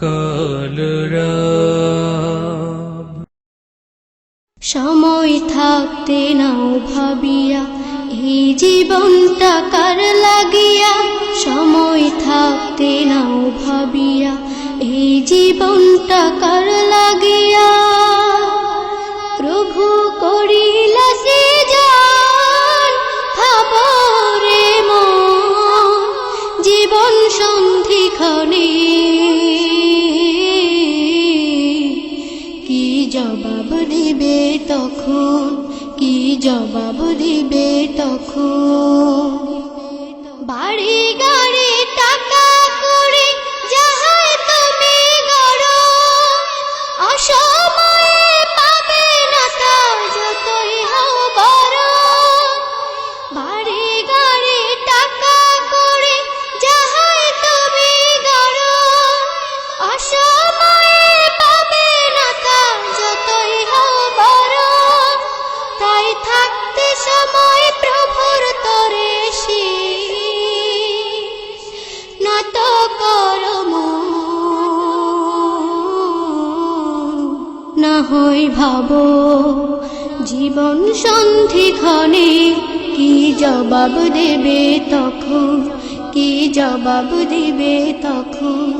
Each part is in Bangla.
কালরাব সময় থাকতে নাও ভাবিয়া, এই জীবনটা কার লাগিয়া? সময় থাকতে নাও ভাবিয়া, এই জীবনটা কার জবাব দিবে তখন? কি জবাব দিবে তখন? বাড়ি গাড়ি হই ভাব। জীবন সন্ধিক্ষণে কি জবাব দেবে তখন? কি জবাব দেবে তখন?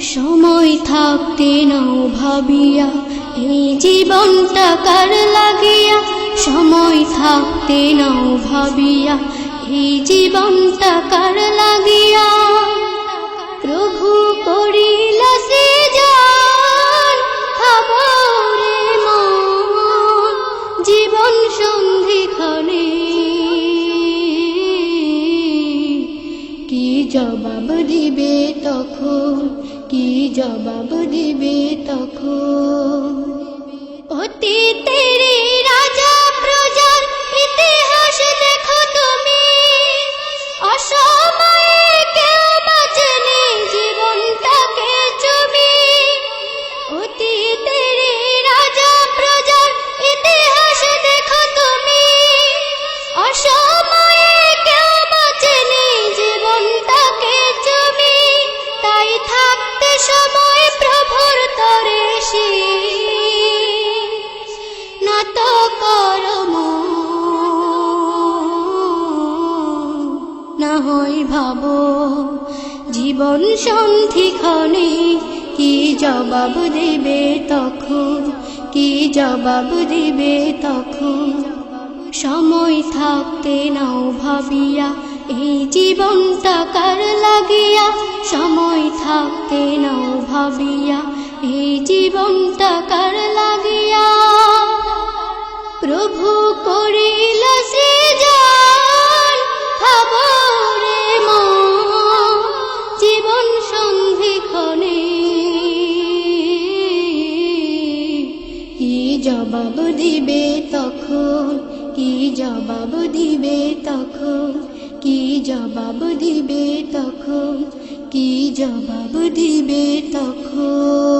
সময় থাকতে নাও ভাবিয়া, এই জীবনটা কার লাগিয়া? সময় থাকতে নাও ভাবিয়া, এই জীবনটা কার লাগিয়া? জবাব দিবে তখন? কি জবাব দিবে তখন? অতীতের হই ভাবো। জীবন সন্ধিক্ষণে কি জবাব দেবে তখন? কি জবাব দিবে তখন? সময় থাকতে নাও ভাবিয়া, এই জীবনটা কার লাগিয়া? সময় থাকতে নাও ভাবিয়া, এই জীবনটা কার জবাব দিবে তখন? কি জবাব দিবে তখন? কি জবাব দিবে তখন? কি জবাব দিবে তখন?